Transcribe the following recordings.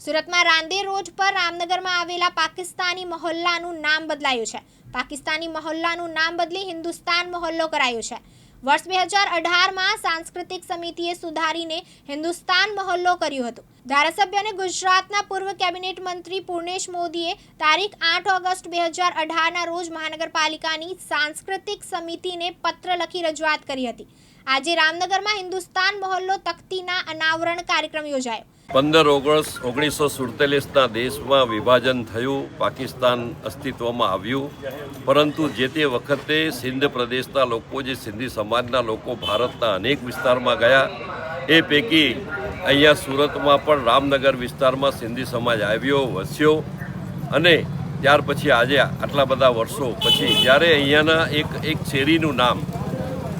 સુરતમાં રાંદેર રોડ પર રામનગરમાં આવેલા પાકિસ્તાની મહોલ્લાનું નામ બદલાયું છે. પાકિસ્તાની મહોલ્લાનું નામ બદલી હિન્દુસ્તાન મહોલ્લો કરાયું છે. વર્ષ બે હજાર અઢારમાં સાંસ્કૃતિક સમિતિએ સુધારીને હિન્દુસ્તાન મહોલ્લો કર્યું હતું. ધારાસભ્ય અને ગુજરાતના પૂર્વ કેબિનેટ મંત્રી પૂર્ણેશ મોદીએ તારીખ આઠ ઓગસ્ટ બે હજાર અઢારના રોજ મહાનગરપાલિકાની સાંસ્કૃતિક સમિતિને પત્ર લખી રજૂઆત કરી હતી. આજે રામનગરમાં હિન્દુસ્તાન મહોલ્લો તખ્તીના અનાવરણ કાર્યક્રમ યોજાયો. પંદર ઓગસ્ટ ઓગણીસો સુડતાલીસના દેશમાં વિભાજન થયું, પાકિસ્તાન અસ્તિત્વમાં આવ્યું. પરંતુ જે તે વખતે સિંધ પ્રદેશના લોકો, જે સિંધી સમાજના લોકો ભારતના અનેક વિસ્તારમાં ગયા, એ પૈકી અહીંયા સુરતમાં પણ રામનગર વિસ્તારમાં સિંધી સમાજ આવ્યો, વસ્યો અને ત્યાર પછી આજે આટલા બધા વર્ષો પછી જ્યારે અહીંયાના એક એક શેરીનું નામ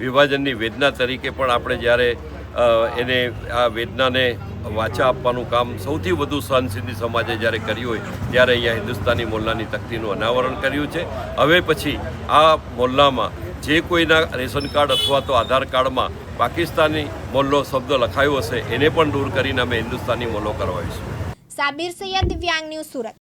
વિભાજનની વેદના તરીકે પણ આપણે જ્યારે એને આ વેદનાને વાચા આપવાનું કામ સૌથી વધુ સહન સિંધી સમાજે જ્યારે કર્યું હોય, ત્યારે અહીંયા હિન્દુસ્તાની મોલ્લાની તકતીનું અનાવરણ કર્યું છે. હવે પછી આ મોલ્લામાં જે કોઈના રેશન કાર્ડ અથવા તો આધાર કાર્ડમાં પાકિસ્તાની મોલ્લો શબ્દ લખાયો હશે, એને પણ દૂર કરીને અમે હિન્દુસ્તાની મોલ્લો કરવાઈશું સાબિર સૈયદ દિવ્યાંગ ન્યૂઝ સુરત.